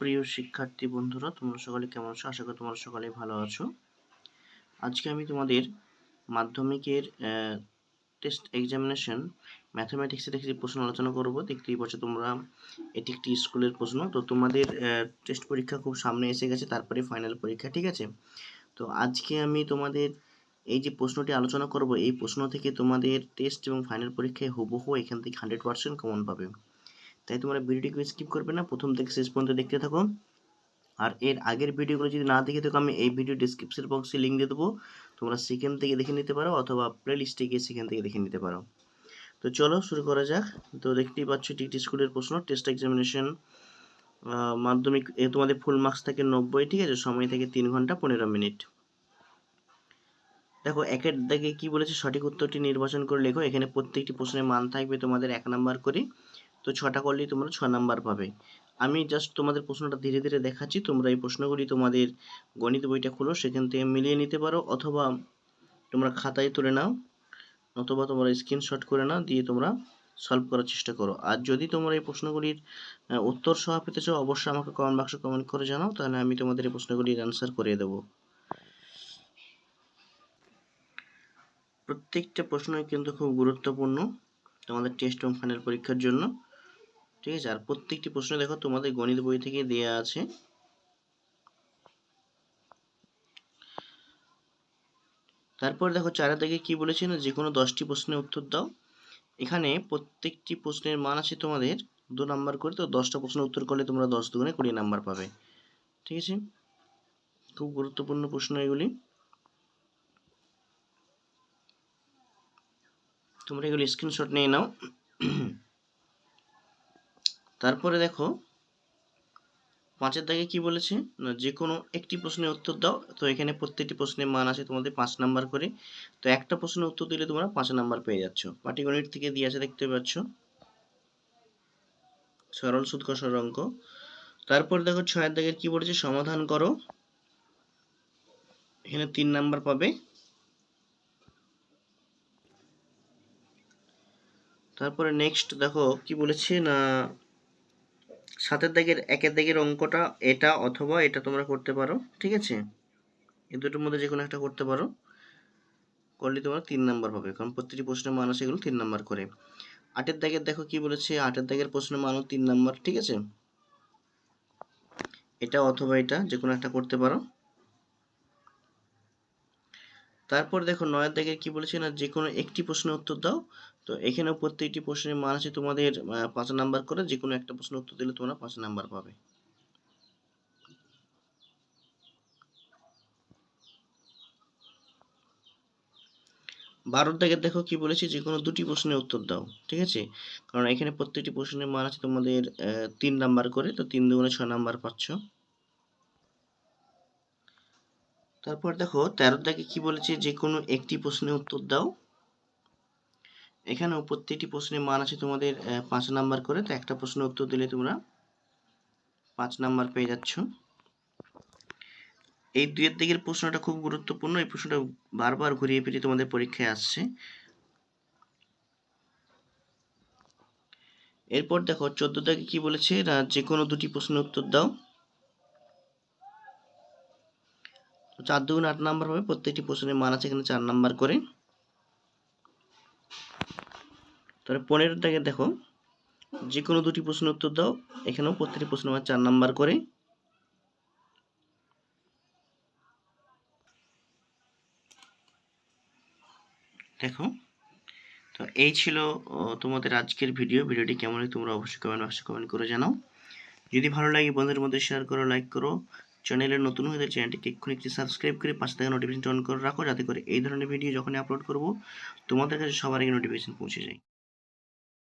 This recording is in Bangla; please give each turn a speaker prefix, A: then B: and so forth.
A: প্রিয় শিক্ষার্থী বন্ধুরা, তোমরা সকলে কেমন আছো? আশা করি তোমরা সকলে ভালো আছো। আজকে আমি তোমাদের মাধ্যমিকের টেস্ট এক্সামিনেশন ম্যাথামেটিক্সের একটি প্রশ্ন আলোচনা করব। দেখতেই পাচ্ছ তোমরা, এটি একটি স্কুলের প্রশ্ন। তো তোমাদের টেস্ট পরীক্ষা খুব সামনে এসে গেছে, তারপরে ফাইনাল পরীক্ষা, ঠিক আছে? তো আজকে আমি তোমাদের এই যে প্রশ্নটি আলোচনা করব, এই প্রশ্ন থেকে তোমাদের টেস্ট এবং ফাইনাল পরীক্ষায় হুবহু এখান থেকে হান্ড্রেড পার্সেন্ট কমন পাবে। তাই তোমরা ভিডিওটিকে স্কিপ করবে না। প্রথম থেকে শেষ পর্যন্ত দেখতে থাকো। আর এর আগের ভিডিওগুলো যদি না দেখে থাকো, আমি এই ভিডিও ডিসক্রিপশন বক্সে লিঙ্ক দিয়ে দেবো। তোমরা সেখান থেকে দেখে নিতে পারো অথবা প্লে লিস্টে গিয়ে সেখান থেকে দেখে নিতে পারো। তো চলো শুরু করা যাক। তো দেখতেই পাচ্ছ একটি স্কুলের প্রশ্ন টেস্ট এক্সামিনেশন মাধ্যমিক, এ তোমাদের ফুল মার্কস থাকে নব্বই, ঠিক আছে? সময় থেকে তিন ঘণ্টা পনেরো মিনিট। দেখো, একের দাগে কি বলেছে? সঠিক উত্তরটি নির্বাচন করে লেখো। এখানে প্রত্যেকটি প্রশ্নের মান থাকবে তোমাদের এক নাম্বার করে। তো ছটা করলেই তোমরা ছ নাম্বার পাবে। আমি জাস্ট তোমাদের প্রশ্নটা ধীরে ধীরে দেখাচ্ছি, তোমরা এই প্রশ্নগুলি তোমাদের গণিত বইটা খুলো, সেখান থেকে মিলিয়ে নিতে পারো, অথবা তোমরা খাতায় তুলে নাও অথবা তোমরা স্ক্রিনশট করে নাও, দিয়ে তোমরা সলভ করার চেষ্টা করো। আর যদি তোমরা এই প্রশ্নগুলির উত্তর সহ পেতে চাও, অবশ্যই আমাকে কমেন্ট বাক্সে কমেন্ট করে জানাও, তাহলে আমি তোমাদের এই প্রশ্নগুলির অ্যান্সার করিয়ে দেবো। প্রত্যেকটা প্রশ্নই কিন্তু খুব গুরুত্বপূর্ণ তোমাদের টেস্ট এবং ফাইনাল পরীক্ষার জন্য। ঠিক আছে? আর প্রত্যেকটি প্রশ্ন দেখো তোমাদের গণিত বই থেকে দেয়া আছে। তারপর দেখো চারের দিকে কি বলেছে না যে কোনো দশটি প্রশ্নের উত্তর দাও। এখানে প্রত্যেকটি প্রশ্নের মান আছে তোমাদের দু নাম্বার করে, তো দশটা প্রশ্নের উত্তর করলে তোমরা দশ দুগুণে কুড়ি নাম্বার পাবে। ঠিক আছে? খুব গুরুত্বপূর্ণ প্রশ্ন এগুলি। তোমরা এগুলি স্ক্রিনশট নিয়ে নাও। তারপরে দেখো, পাঁচের দাগে কি বলেছে? না যে কোনো একটি প্রশ্নের উত্তর দাও। তো এখানে প্রত্যেকটি প্রশ্নের মান আছে তোমাদের পাঁচ নাম্বার করে। তো একটা প্রশ্নের উত্তর দিলে তোমরা পাঁচ নাম্বার পেয়ে যাচ্ছ। পাটিগণিত থেকে দিয়ে আছে দেখতে পাচ্ছ। সরল সুদ কষার অঙ্ক তারপর দেখো ছয়ের দাগের কি বলেছে? সমাধান করো। এখানে তিন নাম্বার পাবে। তারপরে নেক্সট দেখো কি বলেছে? না সাতের দাগের একের দাগের অঙ্কটা এটা অথবা এটা তোমরা করতে পারো, ঠিক আছে? এই দুটোর মধ্যে যে কোনো একটা করতে পারো। করলে তোমরা তিন নাম্বার পাবে, কারণ প্রতিটি প্রশ্নের মান আছে এগুলো তিন নাম্বার করে। আটের দাগের দেখো কি বলেছে, আটের দাগের প্রশ্নের মানও তিন নাম্বার, ঠিক আছে? এটা অথবা এটা যে কোনো একটা করতে পারো। তারপর দেখো নয়ের দাগের কি বলেছে না যে কোনো একটি প্রশ্নের উত্তর দাও। তো এখানেও প্রত্যেকটি প্রশ্নের মান আছে তোমাদের পাঁচ নাম্বার করে যে কোনো একটা প্রশ্নের উত্তর দিলে তোমরা পাঁচ নাম্বার পাবে। বারোর দাগে দেখো কি বলেছি যে কোনো দুটি প্রশ্নের উত্তর দাও, ঠিক আছে? কারণ এখানে প্রত্যেকটি প্রশ্নের মান আছে তোমাদের তিন নাম্বার করে, তো তিন দুগুণে ছয় নাম্বার পাচ্ছ। তারপর দেখো তেরো দাগে কি বলেছে? যে কোনো একটি প্রশ্নের উত্তর দাও। এখানেও প্রত্যেকটি প্রশ্নের মান আছে তোমাদের পাঁচ নাম্বার করে। তো একটা প্রশ্নের উত্তর দিলে তোমরা পাঁচ নাম্বার পেয়ে যাচ্ছ। এই দুইয়ের দিকের প্রশ্নটা খুব গুরুত্বপূর্ণ। এই প্রশ্নটা বারবার ঘুরিয়ে ফিরিয়ে তোমাদের পরীক্ষায় আসছে। এরপর দেখো চোদ্দ দাগে কি বলেছে? যে কোনো দুটি প্রশ্নের উত্তর দাও। চার দুগুণ আট নাম্বার হবে, প্রত্যেকটি প্রশ্নের মান আছে এখানে চার নাম্বার করে। তাহলে পনেরো থেকে দেখো যে কোনো দুটি প্রশ্ন উত্তর দাও, এখানেও প্রত্যেকটি প্রশ্ন আমার চার নাম্বার করে। দেখো, তো এই ছিল তোমাদের আজকের ভিডিও। ভিডিওটি কেমন তোমরা অবশ্যই কমেন্ট বক্সে কমেন্ট করে জানাও। যদি ভালো লাগে, বন্ধুদের মধ্যে শেয়ার করো, লাইক করো। চ্যানেলে নতুন হয়ে চ্যানেলটিকে এক্ষুনি একটি সাবস্ক্রাইব করে পাশে থাকা নোটিফিকেশন অন করে রাখো, যাতে করে এই ধরনের ভিডিও যখনই আপলোড করব, তোমাদের কাছে সবার আগে নোটিফিকেশন পৌঁছে যায়।